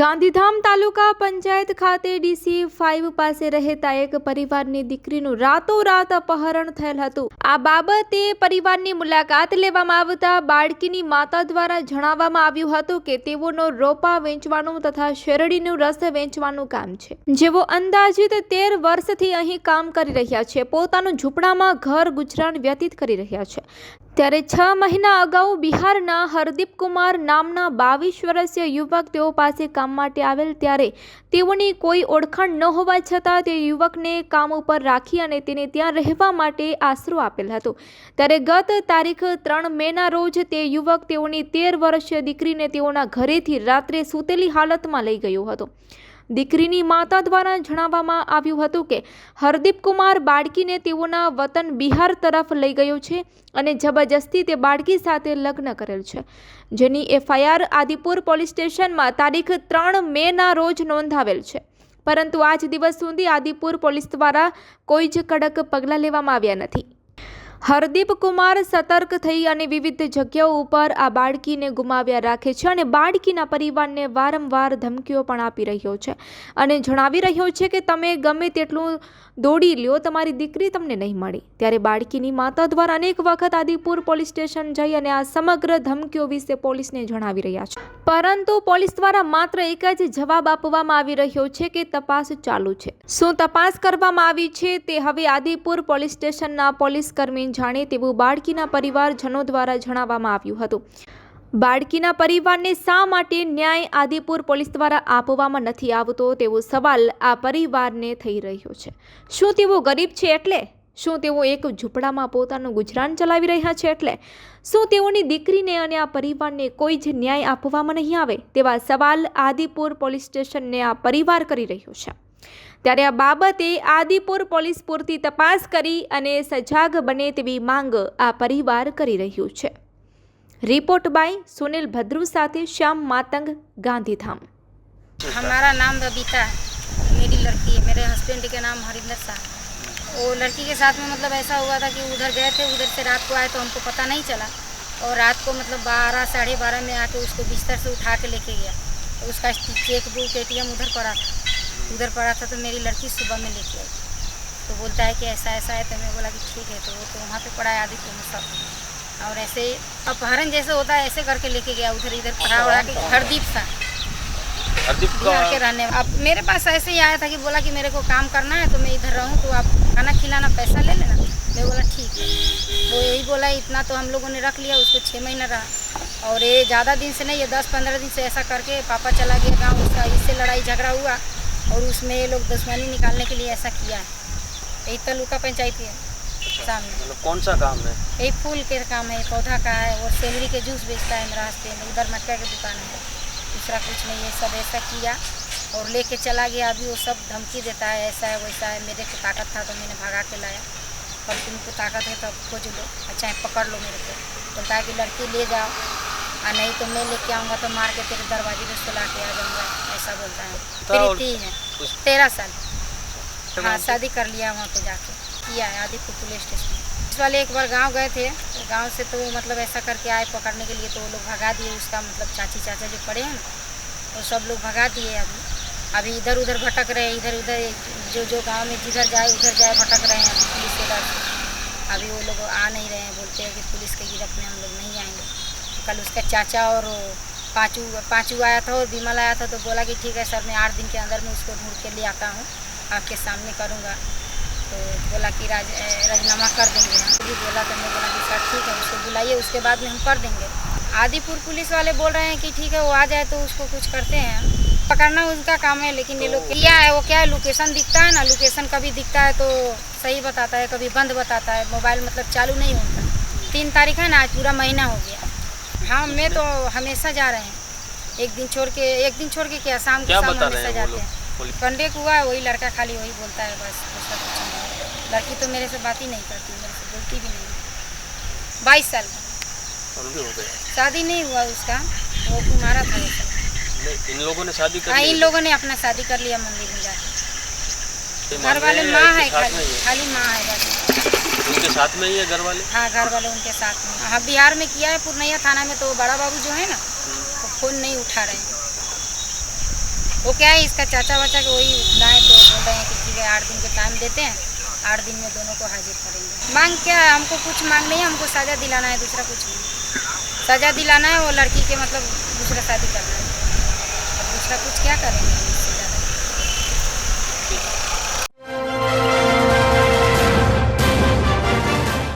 ગાંધીધામ તાલુકા પંચાયત ખાતે DC five પાસે રહેતા એક પરિવારની દીકરીનું રાતોરાત અપહરણ થયેલ હતું. આ બાબતે પરિવારની મુલાકાત લેવામાં આવતા બાળકીની માતા દ્વારા જણાવવામાં આવ્યું હતું કે તેઓનો રોપા વેચવાનું તથા શેરડીનું રસ વેચવાનું કામ છે. જેઓ અંદાજિત તેર વર્ષથી અહીં કામ કરી રહ્યા છે. પોતાનું ઝૂંપડામાં ઘર ગુજરાન વ્યતીત કરી રહ્યા છે. ત્યારે છ મહિના અગાઉ બિહારના હરદીપકુમાર નામના બાવીસ વર્ષીય યુવક તેઓ પાસે કામ માટે આવેલ ત્યારે તેઓની કોઈ ઓળખાણ ન હોવા છતાં તે યુવકને કામ ઉપર રાખી અને તેને ત્યાં રહેવા માટે આશરો આપેલ હતો. ત્યારે ગત તારીખ ત્રણ મેના રોજ તે યુવક તેઓની તેર વર્ષીય દીકરીને તેઓના ઘરેથી રાત્રે સૂતેલી હાલતમાં લઈ ગયો હતો. દીકરીની માતા દ્વારા જણાવવામાં આવ્યું હતું કે હરદીપ કુમાર બાળકીને તેઓના વતન બિહાર તરફ લઈ ગયો છે અને જબરજસ્તી તે બાળકી સાથે લગ્ન કરેલ છે. જેની એફઆઈઆર આદિપુર પોલીસ સ્ટેશનમાં તારીખ ત્રણ મેના રોજ નોંધાવેલ છે. પરંતુ આજ દિવસ સુધી આદિપુર પોલીસ દ્વારા કોઈ જ કડક પગલાં લેવામાં આવ્યા નથી. હરદીપ કુમાર સતર્ક થઈ અને વિવિધ જગ્યાઓ ઉપર આ બાળકીને ગુમાવ્યા રાખે છે અને બાળકીના પરિવારને વારંવાર ધમકીઓ પણ આપી રહ્યો છે અને જણાવી રહ્યો છે કે તમે ગમે તેટલું દોડી લ્યો, તમારી દીકરી તમને નહીં મળી. ત્યારે બાળકીની માતા દ્વારા અનેક વખત આદિપુર પોલીસ સ્ટેશન જઈ અને આ સમગ્ર ધમકીઓ વિશે પોલીસને જણાવી રહ્યા છે. પરંતુ પોલીસ દ્વારા માત્ર એક જ જવાબ આપવામાં આવી રહ્યો છે કે તપાસ ચાલુ છે. શું તપાસ કરવામાં આવી છે તે હવે આદિપુર પોલીસ સ્ટેશનના પોલીસ કર્મી જાણે તેવું બાળકીના પરિવારજનો દ્વારા જણાવવામાં આવ્યું હતું. બાળકીના પરિવારને શા માટે ન્યાય આદિપુર પોલીસ દ્વારા આપવામાં નથી આવતો તેવો સવાલ આ પરિવારને થઈ રહ્યો છે. શું તેઓ ગરીબ છે એટલે? શું તેઓ એક ઝૂંપડામાં પોતાનું ગુજરાન ચલાવી રહ્યા છે એટલે? શું તેઓની દીકરીને અને આ પરિવારને કોઈ જ ન્યાય આપવામાં નહીં આવે તેવા સવાલ આદિપુર પોલીસ સ્ટેશનને આ પરિવાર કરી રહ્યો છે. ત્યારે આ બાબતે આદિપુર પોલીસ પૂરતી તપાસ કરી અને સજાગ બને તેવી માંગ આ પરિવાર કરી રહ્યું છે રિપોર્ટ બાય સુનિલ ભદ્રુ સાથે શ્યામ માતંગ ગાંધીધામ हमारा नाम बबीता है मेरी लड़की है मेरे हस्बैंड के नाम हरिंदर शाह वो लड़की के साथ में मतलब ऐसा हुआ था कि उधर गए थे उधर से रात को आए तो हमको पता नहीं चला और रात को मतलब बारह साढ़े बारह में आके उसको बिस्तर से उठा के लेके गया तो उसका चेक बुक ए उधर पड़ा था उधर पड़ा था तो मेरी लड़की सुबह में लेके आई। तो बोलता है कि ऐसा ऐसा है तो मैं बोला कि ठीक है तो वो तो वहाँ पे पड़ा है आदित्य में सब। और ऐसे अपहरण जैसे होता है ऐसे करके लेके गया उधर इधर पढ़ा उड़ा के। हरदीप सा। हरदीप बिहार के रहने अब मेरे पास ऐसे ही आया था कि बोला कि मेरे को काम करना है तो मैं इधर रहूँ तो आप खाना खिलाना पैसा ले लेना। मैं बोला ठीक है। तो यही बोला इतना तो हम लोगों ने रख लिया उसको छः महीना रहा। और ये ज़्यादा दिन से नहीं ये दस पंद्रह दिन से ऐसा करके पापा चला गया गाँव उसका इससे लड़ाई झगड़ा हुआ। और उसमें ये लोग दुश्मनी निकालने के लिए ऐसा किया है। यही तलुका पंचायती है सामने। मतलब कौन सा काम है? यही फूल के काम है पौधा का है और सेलरी के जूस बेचता है मेरा हस्बैंड उधर मटका की दुकान है दूसरा कुछ नहीं है सब ऐसा किया और लेके चला गया। अभी वो सब धमकी देता है ऐसा है वैसा है। मेरे को ताकत था तो मैंने भगा के लाया। और तुमको ताकत है तो खोज लो अच्छा है पकड़ लो मेरे को। बोलता है कि लड़की ले जाओ और नहीं तो मैं लेके आऊँगा तो मार के तेरे दरवाजे पे सुला के आ जाऊँगा। ऐसा बोलता है। तो प्रीति है। तेरह साल। हाँ शादी कर लिया वहाँ पे जाके। किया है आदिपुर पुलिस स्टेशन। पुलिस वाले एक बार गाँव गए थे। तो गाँव से तो मतलब ऐसा करके आए पकड़ने के लिए तो वो लोग भगा दिए उसका मतलब चाची चाचा जो पड़े हैं ना वो सब लोग भगा दिए अभी। अभी इधर उधर भटक रहे हैं इधर उधर जो जो गाँव में जिधर जाए उधर जाए भटक रहे हैं। पुलिस के डर अभी वो लोग आ नहीं रहे हैं बोलते हैं कि पुलिस के गिरफ्त में हम लोग नहीं आएँगे। कल उसका चाचा और पाँचू पाँचू आया था और विमल आया था तो बोला कि ठीक है सर मैं आठ दिन के अंदर में उसको ढूंढ के ले आता हूँ। आपके सामने करूँगा। तो बोला कि राज राजीनामा कर देंगे। हम भी बोला तो मैं बोला कि सर ठीक है उसको बुलाइए उसके बाद में हम कर देंगे। आदिपुर पुलिस वाले बोल रहे हैं कि ठीक है वो आ जाए तो उसको कुछ करते हैं। पकड़ना उनका काम है लेकिन ये लोग क्या है वो क्या है लोकेशन दिखता है ना? लोकेशन कभी दिखता है तो सही बताता है कभी बंद बताता है। मोबाइल मतलब चालू नहीं होता। तीन तारीख है ना आज पूरा महीना हो गया। हाँ मैं तो हमेशा जा रहे हैं। एक दिन छोड़ के एक दिन छोड़ के क्या? शाम को शाम हमेशा जाते हैं। पुलिस- कंडेक हुआ है वही लड़का खाली वही बोलता है बस दूसरा कुछ नहीं लड़की तो मेरे से बात ही नहीं करती मेरे से बोलती भी नहीं बाईस साल। का शादी नहीं हुआ उसका वो कुमारा था। इन लोगों ने शादी कर हाँ इन लोगों ने अपना शादी कर लिया मंदिर में जाकर घर वाले माँ है खाली? खाली माँ है बस। साथ में ही है घर वाले? हाँ घर वाले उनके साथ में। हाँ बिहार में किया है, पूर्णिया थाना में तो बड़ा बाबू जो है ना, वो फ़ोन नहीं उठा रहे हैं। वो क्या है, इसका चाचा वाचा के वही लाए तो बोल रहे हैं कि ठीक है, आठ दिन के टाइम देते हैं, आठ दिन में दोनों को हाजिर करेंगे। मांग क्या है, हमको कुछ मांग नहीं है, हमको सजा दिलाना है, दूसरा कुछ नहीं। सजा दिलाना है वो लड़की के मतलब दूसरा शादी करना है। दूसरा कुछ क्या करेंगे?